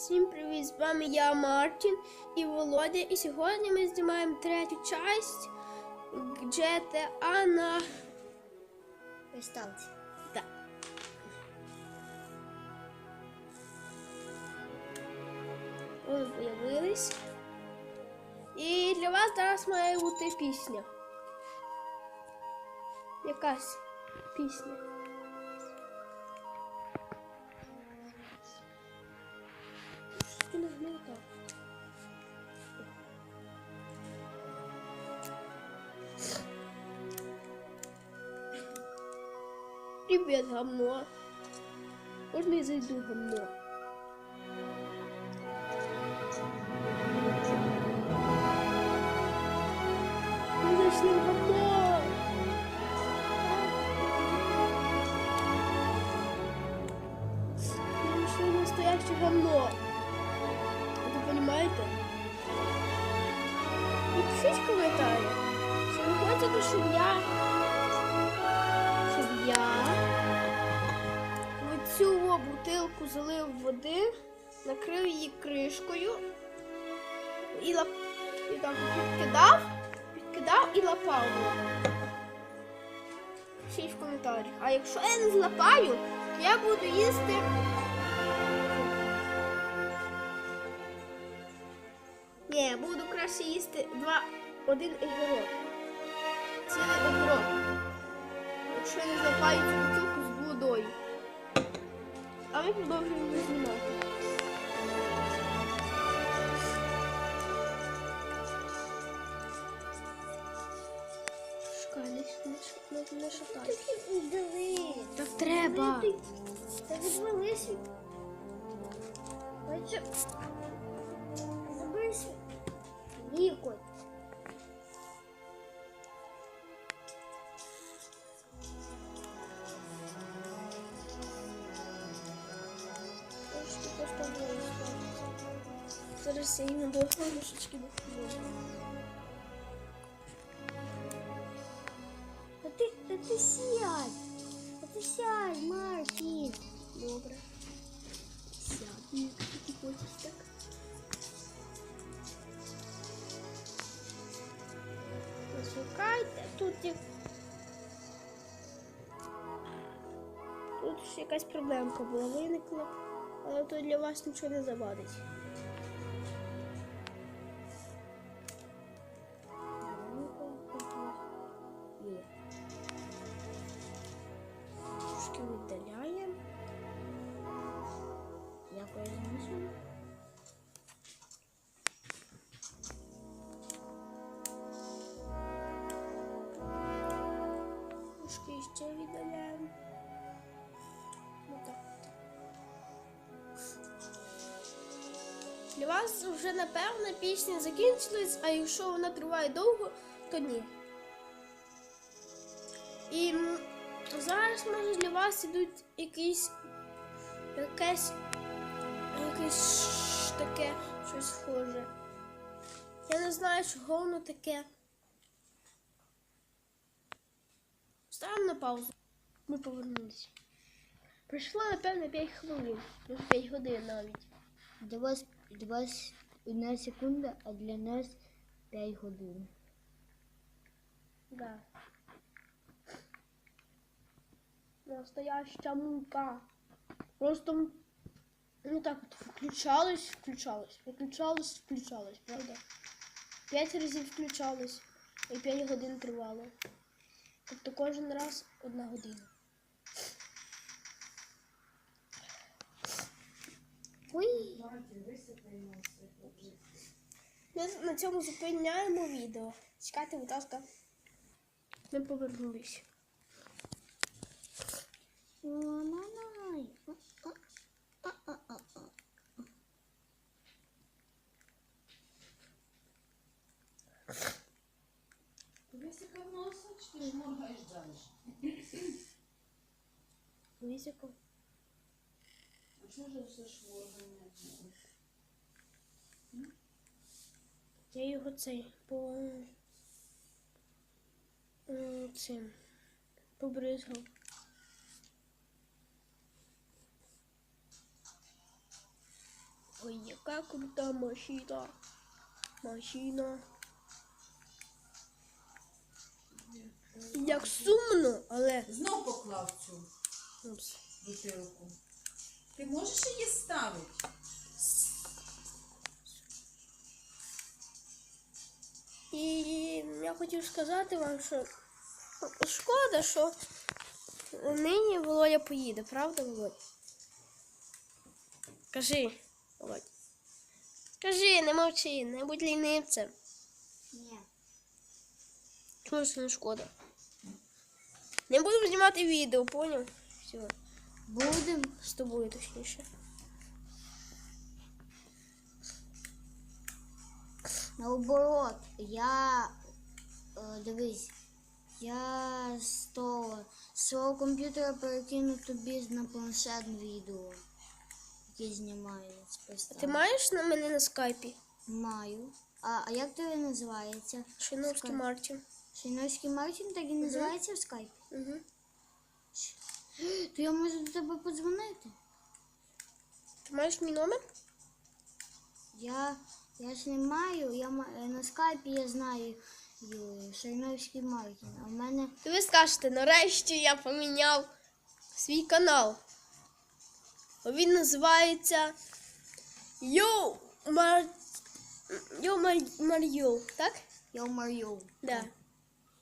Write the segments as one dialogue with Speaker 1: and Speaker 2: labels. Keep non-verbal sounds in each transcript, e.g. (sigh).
Speaker 1: Всім привіт! З вами я Мартін і Володя. І сьогодні ми знімаємо третю часть GTA на
Speaker 2: Приставці.
Speaker 1: да. Вони появились. І для вас зараз має бути пісня. Якась пісня. Не не так? Привет, гамно. Можно я зайду гамно? Мы зашли настоящее гамно. Вы понимаете? Напишите в комментарии. Чи ви хочете, щоб я щоб я в цю бутилку залив води, накрив її кришкою і, лап... і так підкидав, підкидав і лапав. Пишіть в коментарях. А якщо я не злапаю, то я буду їсти. Краще їсти два, один огірок. Цілий огірок. Якщо не цю бутилку з водою. А ми продовжуємо знімати. Шукай, не.
Speaker 2: Диви.
Speaker 1: Так треба.
Speaker 2: Та відвались. Бачу.
Speaker 1: Їм до ложечки допоможу.
Speaker 2: Та ти, та ти сядь. Та ти сядь, Мартін.
Speaker 1: Добре. Сядь, якщо ти хочеш так. Тут є... Тут якась проблемка була виникла, але то для вас нічого не завадить. Ще віддаляємо. Ну. Для вас вже напевно пісня закінчилась, а якщо вона триває довго, то ні. І зараз може для вас ідуть якісь якесь якесь таке щось схоже. Я не знаю, чого воно таке. Ставимо на паузу. Ми повернулися. Пройшло, напевно, 5 хвилин, може 5 годин навіть.
Speaker 2: Для вас, для вас одна секунда, а для нас 5 годин.
Speaker 1: Да. Настояща мука. Просто ну так от включалось, включалось, виключалось, включалось, правда? П'ять разів включалось і 5 годин тривало. Тобто кожен раз одна година.
Speaker 2: Ой,
Speaker 1: Ми на цьому зупиняємо відео. Чекайте, будь ласка. Ми повернулись.
Speaker 2: ламай.
Speaker 3: Висика в носа, чи ти моргаєш далі?
Speaker 1: Високо.
Speaker 3: А чого ж все ж?
Speaker 1: Я його цей по цим побризгав. Ой, яка крута машина. Машина. Як сумно, але.
Speaker 3: Знов поклав цю
Speaker 1: Упс.
Speaker 3: бутилку. Ти можеш її ставити?
Speaker 1: І я хотів сказати вам, що шкода, що нині Володя поїде, правда, Володь? Кажи, Володь. Кажи, не мовчи, не будь лінивцем. Чому не шкода? Не будемо знімати відео, поняв? Все,
Speaker 2: Будем.
Speaker 1: з тобою точніше.
Speaker 2: Наоборот, я е, дивись, я з того свого комп'ютера перекину тобі на планшет відео, яке знімаю з
Speaker 1: Ти
Speaker 2: приставки.
Speaker 1: маєш на мене на скайпі?
Speaker 2: Маю. А, а як тебе називається?
Speaker 1: Шиновський
Speaker 2: Скайп.
Speaker 1: Мартін.
Speaker 2: Шинойський Мартін так і називається в скайпі?
Speaker 1: Угу.
Speaker 2: То я можу до тебе подзвонити.
Speaker 1: Ти маєш мій номер?
Speaker 2: Я, я ж не маю, я е, на скайпі я знаю Шайновський Мартін. А в мене
Speaker 1: То ви скажете, нарешті я поміняв свій канал. Він називається Йоу Мар... Йоу Мар... Мар'йо, так?
Speaker 2: я Мар'ю.
Speaker 1: Да.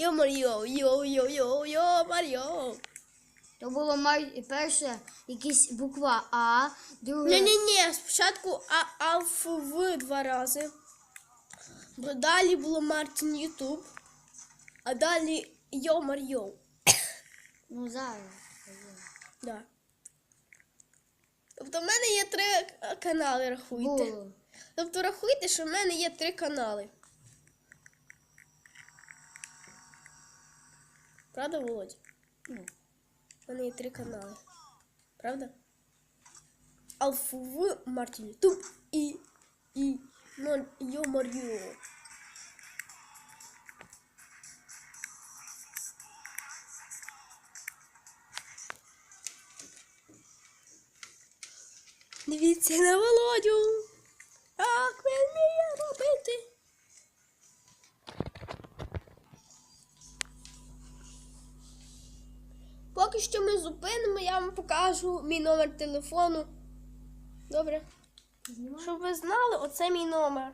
Speaker 1: Йоу Мар'йо, йоу йоу йоу йоу Мар'йо.
Speaker 2: То було Мар... перше якась буква А, друге.
Speaker 1: Ні-ні-ні, спочатку а, Алфу В два рази. Бо Далі було Мартін Ютуб, а далі Йоу Мар'йо. (coughs)
Speaker 2: Ну зараз.
Speaker 1: Да. Тобто в мене є три канали, рахуйте.
Speaker 2: Було.
Speaker 1: Тобто рахуйте, що в мене є три канали. Правда, Володя?
Speaker 2: Ну.
Speaker 1: У мене є три канали. Правда? Алфу в Мартін Ютуб і. і. Ну, Йо Мар'ю. Дивіться на Володю. Як він вміє робити. Поки що ми зупинимо, я вам покажу мій номер телефону. Добре? Щоб ви знали, оце мій номер.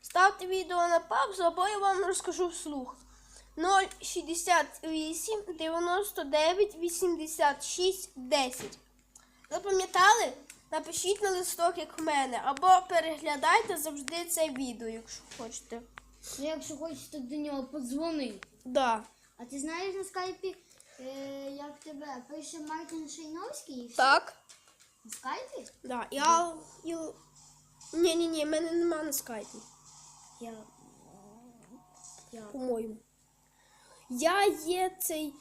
Speaker 1: Ставте відео на паузу, або я вам розкажу вслух. 068 99 86 10. Запам'ятали? Напишіть на листок, як в мене, або переглядайте завжди це відео, якщо хочете.
Speaker 2: Якщо хочете до нього подзвони.
Speaker 1: Да.
Speaker 2: А ти знаєш на скайпі, е, як тебе пише і все?
Speaker 1: Так.
Speaker 2: На скайпі?
Speaker 1: Да. Я. я... Ні, ні, ні, в мене нема на скайпі.
Speaker 2: Я. Я.
Speaker 1: По-моєму. Я є цей.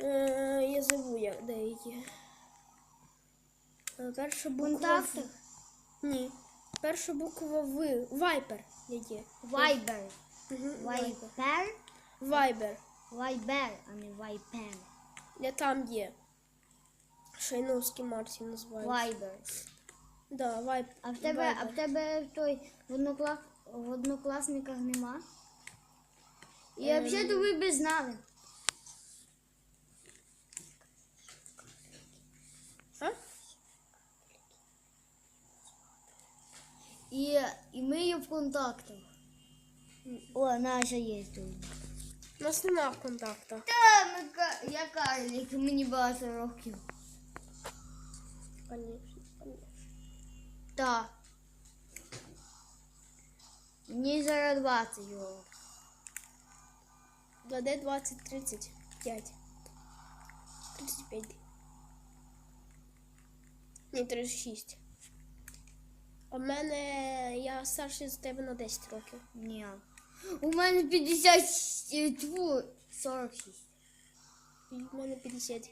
Speaker 1: Е, я забув, як де я є. Е, Перша буква. В. Ні. Перша буква В. Вайпер я є.
Speaker 2: Вайбер. Вайпер?
Speaker 1: Вайбер.
Speaker 2: Вайбер, а не вайпер.
Speaker 1: Я там є. Шайновський Мартін називається.
Speaker 2: Вайбер.
Speaker 1: Да, вайп.
Speaker 2: А в тебе, а в тебе той в, одноклас... в однокласниках нема? І
Speaker 1: Ем.
Speaker 2: взагалі то ви б знали.
Speaker 1: А?
Speaker 2: І, і ми є в контактах. О, наша є тут.
Speaker 1: У нас нема в контактах.
Speaker 2: Та, ми, я карлик, мені багато років.
Speaker 1: Конечно, конечно.
Speaker 2: Так. Мені зараз 20 років.
Speaker 1: 2D 20, 35. 35. Ні, 36. А в мене я старший за тебе на 10 років.
Speaker 2: Ні. У мене 50, тьфу, 46.
Speaker 1: І в мене 50.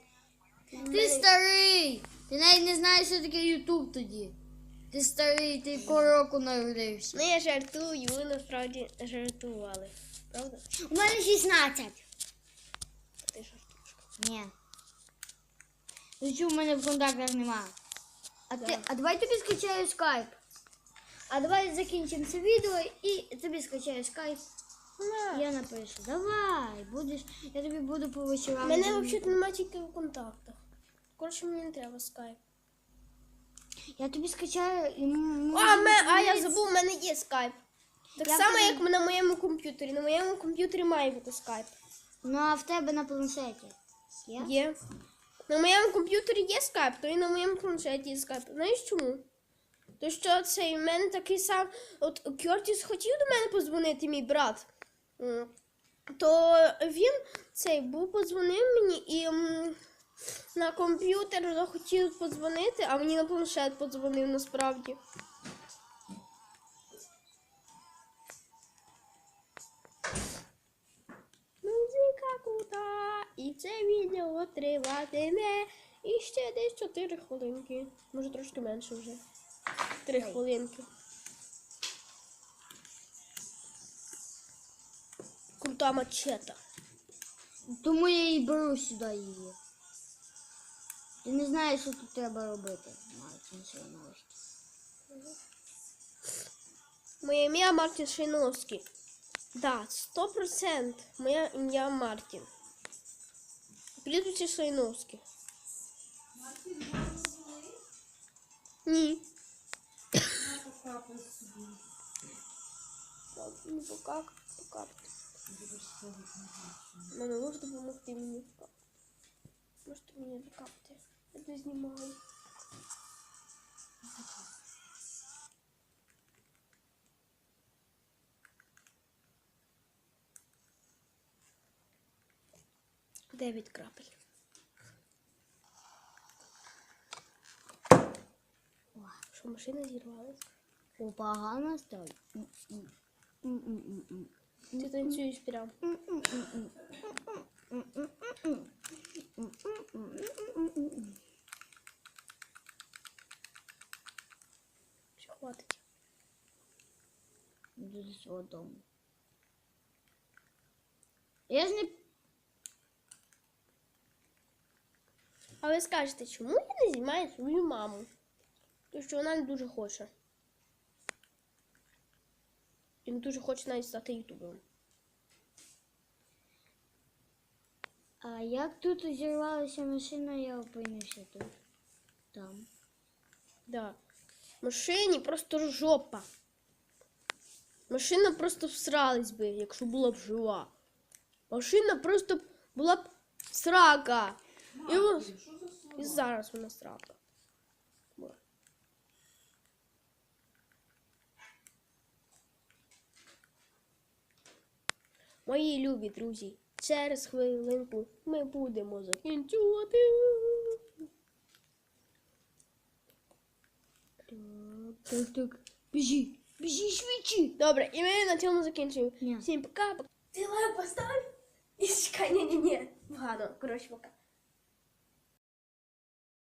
Speaker 1: І в
Speaker 2: Ти старий! Ти навіть не знаєш, що таке Ютуб тоді. Ти старий, ти якого року народився.
Speaker 1: Ну я жартую, ви насправді жартували. Правда?
Speaker 2: У мене 16.
Speaker 1: Ти жартуєш.
Speaker 2: Ні. Ну чому в мене в контактах нема? А, ти, а давай тобі скачаю скайп. А давай закінчимо це відео і тобі скачаю скайп. Я напишу. Давай, будеш, я тобі буду по
Speaker 1: У
Speaker 2: вечорам.
Speaker 1: мене взагалі немає тільки в контактах. Коротше, мені не треба скайп.
Speaker 2: Я тобі скачаю і м-
Speaker 1: А, ме, а я забув, у мене є скайп. Так
Speaker 2: Я
Speaker 1: само, як на моєму комп'ютері. На моєму комп'ютері має бути скайп.
Speaker 2: Ну а в тебе на планшеті. Є?
Speaker 1: Є. На моєму комп'ютері є скайп, то і на моєму планшеті є скайп. Знаєш чому? То що цей в мене такий сам. От Кертіс хотів до мене подзвонити, мій брат. То він цей був подзвонив мені і на комп'ютер захотів подзвонити, а мені на планшет подзвонив насправді. Музика крута, і це відео триватиме. І ще десь 4 хвилинки. Може трошки менше вже. 3 хвилинки. Крута мачета.
Speaker 2: Тому я і беру сюди її. Ти не знаєш, що тут треба робити, Мартін Шейновський.
Speaker 1: Моє ім'я Мартін Шейновський. Да, 100% моє ім'я Мартін. Прізвище Шейновський.
Speaker 3: Мартін
Speaker 1: Ні. Не покак, покапати. Мама, може допомогти мені покапати? Можете мені покапати? Я не знімаю. Дев'ять крапель. Що машина зірвалась?
Speaker 2: О, погано. М-м-м-м.
Speaker 1: Ти танцюєш прям. Все, хватить.
Speaker 2: До свого дому. Я ж не
Speaker 1: А ви скажете, чому я не знімаю свою маму? Тому що вона не дуже хоче. Не дуже хоче навіть стати ютубером.
Speaker 2: А як тут зірвалася машина, я опинився тут. Там.
Speaker 1: Да. Машині просто жопа. Машина просто всралась би, якщо була б жива. Машина просто була б срака. І, вон- і зараз вона срака. Була. Мої любі друзі, через хвилинку ми будемо закінчувати.
Speaker 2: Так, так. Біжи. Біжи швидше.
Speaker 1: Добре, і ми на цьому закінчуємо. Всім пока. Ти лайк поставь. І чекай, ні, ні, ні. Погано. Коротше, пока.